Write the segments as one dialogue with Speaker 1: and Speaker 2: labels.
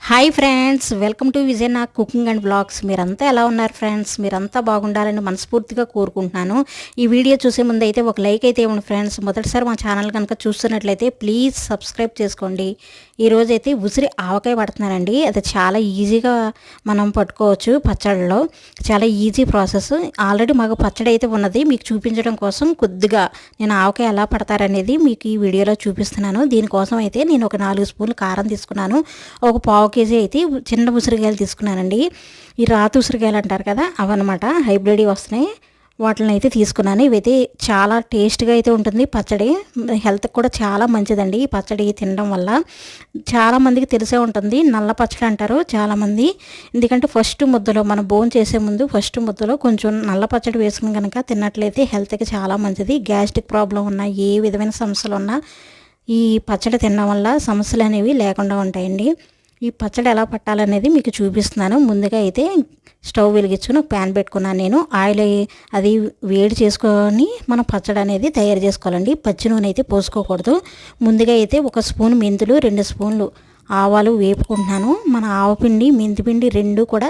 Speaker 1: Hi friends welcome to Vijay నా cooking and blogs మీరంతా ఎలా ఉన్నారు ఫ్రెండ్స్ మీరంతా బాగుండాలని మనస్ఫూర్తిగా కోరుకుంటున్నాను. ఈ వీడియో చూసే ముందు అయితే ఒక లైక్ అయితే ఇవ్వండి ఫ్రెండ్స్ మొదటిసారి మా ఛానల్ కనుక చూస్తున్నట్లయితే ప్లీజ్ సబ్స్క్రైబ్ చేసుకోండి. ఈరోజైతే ఉసిరి ఆవకాయ పడుతున్నానండి అది చాలా ఈజీగా మనం పట్టుకోవచ్చు పచ్చడిలో చాలా ఈజీ ప్రాసెస్. ఆల్రెడీ మాకు పచ్చడి అయితే ఉన్నది. మీకు చూపించడం కోసం కొద్దిగా నేను ఆవకాయ ఎలా పడతారనేది మీకు ఈ వీడియోలో చూపిస్తున్నాను. దీనికోసం అయితే నేను ఒక నాలుగు స్పూన్లు కారం తీసుకున్నాను. ఒక పావు కేజీ అయితే చిన్న ఉసిరికాయలు తీసుకున్నానండి. ఈ రాతి ఉసిరికాయలు అంటారు కదా అవన్నమాట. హైబ్రిడ్ వస్తున్నాయి. వాటిని అయితే తీసుకున్నాను. ఇవైతే చాలా టేస్ట్గా అయితే ఉంటుంది. పచ్చడి హెల్త్కి కూడా చాలా మంచిదండి ఈ పచ్చడి తినడం వల్ల. చాలామందికి తెలిసే ఉంటుంది. నల్ల పచ్చడి అంటారు చాలామంది ఎందుకంటే ఫస్ట్ ముద్దలో మనం బోన్ చేసే ముందు ఫస్ట్ ముద్దలో కొంచెం నల్ల పచ్చడి వేసుకుని కనుక తిన్నట్లయితే హెల్త్కి చాలా మంచిది. గ్యాస్ట్రిక్ ప్రాబ్లం ఉన్నా ఏ విధమైన సమస్యలు ఉన్నా ఈ పచ్చడి తినడం వల్ల సమస్యలు అనేవి లేకుండా ఉంటాయండి. ఈ పచ్చడి ఎలా పట్టాలనేది మీకు చూపిస్తున్నాను. ముందుగా అయితే స్టవ్ వెలిగించుకుని ఒక ప్యాన్ పెట్టుకున్నాను నేను. ఆయిల్ అది వేడి చేసుకొని మనం పచ్చడి అనేది తయారు చేసుకోవాలండి. పచ్చి నూనె అయితే పోసుకోకూడదు. ముందుగా అయితే ఒక స్పూన్ మెంతులు రెండు స్పూన్లు ఆవాలు వేపుకుంటున్నాను. మన ఆవపిండి మెంతిపిండి రెండు కూడా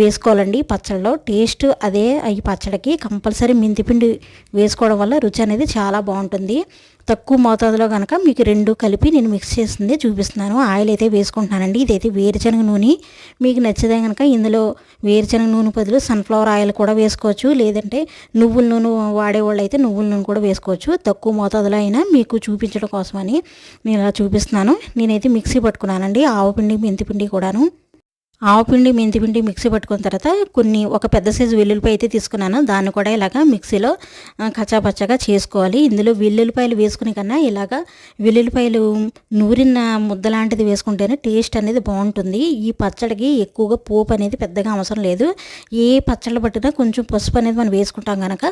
Speaker 1: వేసుకోవాలండి పచ్చడిలో టేస్ట్ అదే ఈ పచ్చడికి. కంపల్సరీ మెంతిపిండి వేసుకోవడం వల్ల రుచి అనేది చాలా బాగుంటుంది. తక్కువ మోతాదులో కనుక మీకు రెండు కలిపి నేను మిక్స్ చేసింది చూపిస్తున్నాను. ఆయిల్ అయితే వేసుకుంటున్నానండి. ఇదైతే వేరుశనగ నూనె. మీకు నచ్చితే కనుక ఇందులో వేరుశనగ నూనె బదులు సన్ఫ్లవర్ ఆయిల్ కూడా వేసుకోవచ్చు. లేదంటే నువ్వుల నూనె వాడేవాళ్ళు అయితే నువ్వుల నూనె కూడా వేసుకోవచ్చు. తక్కువ మోతాదులో అయినా మీకు చూపించడం కోసమని నేను ఇలా చూపిస్తున్నాను. నేనైతే మిక్సీ పట్టుకున్నానండి. ఆవపిండి మెంతిపిండి కూడాను. ఆవపిండి మెంతిపిండి మిక్సీ పట్టుకున్న తర్వాత కొన్ని ఒక పెద్ద సైజు వెల్లుల్లిపాయ అయితే తీసుకున్నాను. దాన్ని కూడా ఇలాగా మిక్సీలో కచ్చాపచ్చగా చేసుకోవాలి. ఇందులో వెల్లుల్లిపాయలు వేసుకునే కన్నా ఇలాగా వెల్లుల్లిపాయలు నూరిన ముద్ద లాంటిది వేసుకుంటేనే టేస్ట్ అనేది బాగుంటుంది. ఈ పచ్చడికి ఎక్కువగా పోపు అనేది పెద్దగా అవసరం లేదు. ఏ పచ్చళ్ళు పట్టినా కొంచెం పసుపు అనేది మనం వేసుకుంటాం కనుక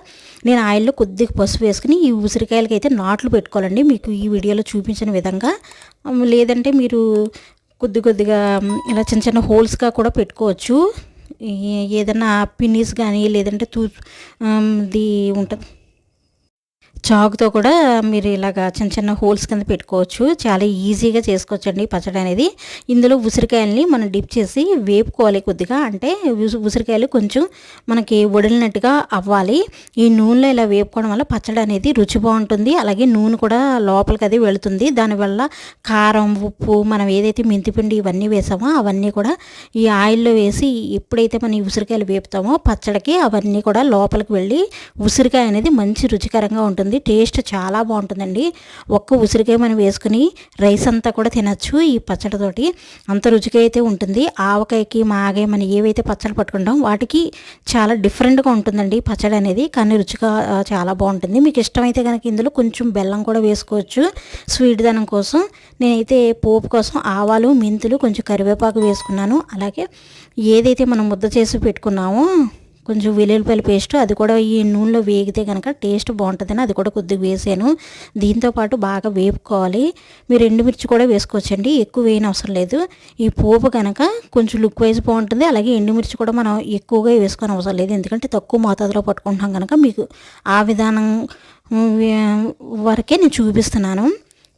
Speaker 1: నేను ఆయిల్లో కొద్దిగా పసుపు వేసుకుని ఈ ఉసిరికాయలకి అయితే నాట్లు పెట్టుకోవాలండి. మీకు ఈ వీడియోలో చూపించిన విధంగా. లేదంటే మీరు కొద్ది కొద్దిగా ఇలా చిన్న చిన్న హోల్స్గా కూడా పెట్టుకోవచ్చు. ఏదైనా పిన్నీస్ కానీ లేదంటే తూ ఇది ఉంటుంది. చాకుతో కూడా మీరు ఇలాగా చిన్న చిన్న హోల్స్ కింద పెట్టుకోవచ్చు. చాలా ఈజీగా చేసుకోవచ్చండి పచ్చడి అనేది. ఇందులో ఉసిరికాయలని మనం డిప్ చేసి వేపుకోవాలి కొద్దిగా. అంటే ఉసిరికాయలు కొంచెం మనకి వడిలినట్టుగా అవ్వాలి. ఈ నూనెలో ఇలా వేపుకోవడం వల్ల పచ్చడి అనేది రుచి బాగుంటుంది. అలాగే నూనె కూడా లోపలికి అది వెళుతుంది. దానివల్ల కారం ఉప్పు మనం ఏదైతే మెంతిపిండి ఇవన్నీ వేసామో అవన్నీ కూడా ఈ ఆయిల్లో వేసి ఎప్పుడైతే మనం ఈ ఉసిరికాయలు వేపుతామో పచ్చడికి అవన్నీ కూడా లోపలికి వెళ్ళి ఉసిరికాయ అనేది మంచి రుచికరంగా ఉంటుంది ఉంటుంది టేస్ట్ చాలా బాగుంటుందండి. ఒక్క ఉసిరికాయ మనం వేసుకుని రైస్ అంతా కూడా తినచ్చు ఈ పచ్చడితోటి అంత రుచిగా అయితే ఉంటుంది. ఆవకాయకి మాగాయ మనం ఏవైతే పచ్చడి పట్టుకుంటాం వాటికి చాలా డిఫరెంట్గా ఉంటుందండి పచ్చడి అనేది. కానీ రుచిగా చాలా బాగుంటుంది. మీకు ఇష్టమైతే కనుక ఇందులో కొంచెం బెల్లం కూడా వేసుకోవచ్చు. స్వీట్ దనం కోసం. నేనైతే పోపు కోసం ఆవాలు మెంతులు కొంచెం కరివేపాకు వేసుకున్నాను. అలాగే ఏదైతే మనం ముద్ద చేసి పెట్టుకున్నామో కొంచెం వెల్లుల్లిపాయల పేస్ట్ అది కూడా ఈ నూనెలో వేగితే కనుక టేస్ట్ బాగుంటుందని అది కూడా కొద్దిగా వేసాను. దీంతోపాటు బాగా వేపుకోవాలి. మీరు ఎండుమిర్చి కూడా వేసుకోవచ్చండి. ఎక్కువ వేయని అవసరం లేదు. ఈ పోపు కనుక కొంచెం లుక్ వైజ్ బాగుంటుంది. అలాగే ఎండుమిర్చి కూడా మనం ఎక్కువగా వేసుకొని అవసరం లేదు. ఎందుకంటే తక్కువ మోతాదులో పట్టుకుంటున్నాం కనుక మీకు ఆ విధానం వరకే నేను చూపిస్తున్నాను.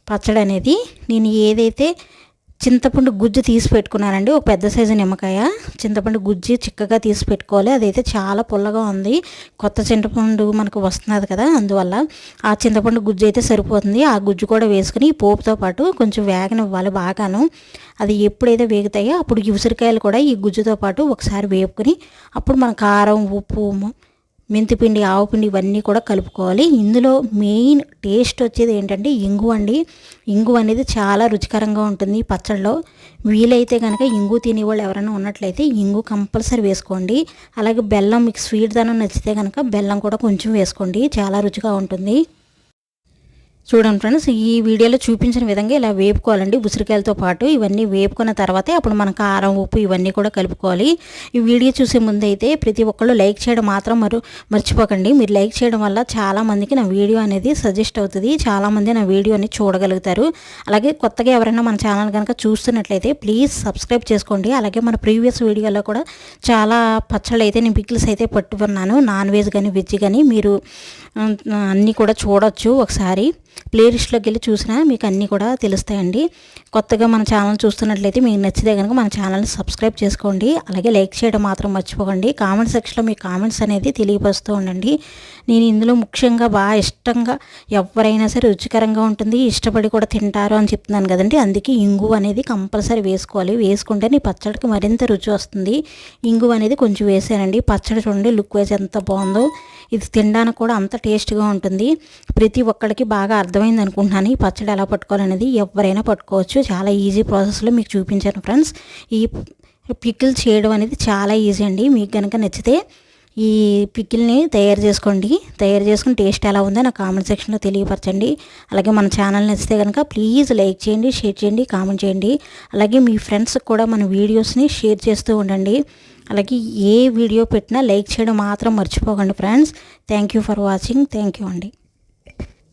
Speaker 1: పచ్చడి అనేది నేను ఏదైతే చింతపండు గుజ్జు తీసి పెట్టుకున్నానండి. ఒక పెద్ద సైజు నిమ్మకాయ. చింతపండు గుజ్జు చిక్కగా తీసి పెట్టుకోవాలి. అదైతే చాలా పుల్లగా ఉంది. కొత్త చింతపండు మనకు వస్తున్నది కదా అందువల్ల ఆ చింతపండు గుజ్జు అయితే సరిపోతుంది. ఆ గుజ్జు కూడా వేసుకుని పోపుతో పాటు కొంచెం వేగనివ్వాలి బాగాను. అది ఎప్పుడైతే వేగుతాయో అప్పుడు ఈ ఉసిరికాయలు కూడా ఈ గుజ్జుతో పాటు ఒకసారి వేపుకొని అప్పుడు మన కారం ఉప్పు మెంతిపిండి ఆవుపిండి ఇవన్నీ కూడా కలుపుకోవాలి. ఇందులో మెయిన్ టేస్ట్ వచ్చేది ఏంటంటే ఇంగు అండి. ఇంగు అనేది చాలా రుచికరంగా ఉంటుంది పచ్చళ్ళలో. వీలైతే కనుక ఇంగు తినేవాళ్ళు ఎవరైనా ఉన్నట్లయితే ఇంగు కంపల్సరీ వేసుకోండి. అలాగే బెల్లం మీకు స్వీట్ దానం నచ్చితే కనుక బెల్లం కూడా కొంచెం వేసుకోండి. చాలా రుచిగా ఉంటుంది. చూడండి ఫ్రెండ్స్ ఈ వీడియోలో చూపించిన విధంగా ఇలా వేపుకోవాలండి. ఉసిరికాయలతో పాటు ఇవన్నీ వేపుకున్న తర్వాతే అప్పుడు మన కారం ఉప్పు ఇవన్నీ కూడా కలుపుకోవాలి. ఈ వీడియో చూసే ముందు అయితే ప్రతి ఒక్కళ్ళు లైక్ చేయడం మాత్రం మరు మర్చిపోకండి. మీరు లైక్ చేయడం వల్ల చాలామందికి నా వీడియో అనేది సజెస్ట్ అవుతుంది. చాలామంది నా వీడియోని చూడగలుగుతారు. అలాగే కొత్తగా ఎవరైనా మన ఛానల్ కనుక చూస్తున్నట్లయితే ప్లీజ్ సబ్స్క్రైబ్ చేసుకోండి. అలాగే మన ప్రీవియస్ వీడియోలో కూడా చాలా పచ్చళ్ళు అయితే నేను పిక్కిల్స్ అయితే పట్టుకున్నాను. నాన్ వెజ్ కానీ వెజ్ కానీ మీరు అన్నీ కూడా చూడొచ్చు ఒకసారి. ప్లేలిస్ట్లోకి వెళ్ళి చూసినా మీకు అన్నీ కూడా తెలుస్తాయండి. కొత్తగా మన ఛానల్ చూస్తున్నట్లయితే మీకు నచ్చితే కనుక మన ఛానల్ని సబ్స్క్రైబ్ చేసుకోండి. అలాగే లైక్ చేయడం మాత్రం మర్చిపోకండి. కామెంట్ సెక్షన్లో మీ కామెంట్స్ అనేది తెలియపరుస్తూ ఉండండి. నేను ఇందులో ముఖ్యంగా బాగా ఇష్టంగా ఎవరైనా సరే రుచికరంగా ఉంటుంది ఇష్టపడి కూడా తింటారు అని చెప్తున్నాను కదండి. అందుకే ఇంగు అనేది కంపల్సరీ వేసుకోవాలి. వేసుకుంటే నీ పచ్చడికి మరింత రుచి వస్తుంది. ఇంగు అనేది కొంచెం వేసానండి. పచ్చడి చూడండి లుక్ వేసి ఎంత బాగుందో. ఇది తినడానికి కూడా అంత టేస్ట్గా ఉంటుంది. ప్రతి ఒక్కరికి బాగా అర్థమైంది అనుకుంటున్నాను. ఈ పచ్చడి ఎలా పట్టుకోవాలనేది ఎవరైనా పట్టుకోవచ్చు. చాలా ఈజీ ప్రాసెస్లో మీకు చూపించాను ఫ్రెండ్స్. ఈ పికిల్ చేయడం అనేది చాలా ఈజీ అండి. మీకు కనుక నచ్చితే ఈ పికిల్ని తయారు చేసుకోండి. తయారు చేసుకుని టేస్ట్ ఎలా ఉందో నాకు కామెంట్ సెక్షన్లో తెలియపరచండి. అలాగే మన ఛానల్ నచ్చితే కనుక ప్లీజ్ లైక్ చేయండి షేర్ చేయండి కామెంట్ చేయండి. అలాగే మీ ఫ్రెండ్స్కి కూడా మన వీడియోస్ని షేర్ చేస్తూ ఉండండి. అలాగే ఏ వీడియో పెట్టినా లైక్ చేయడం మాత్రం మర్చిపోకండి friends. Thank you for watching. Thank you అండి.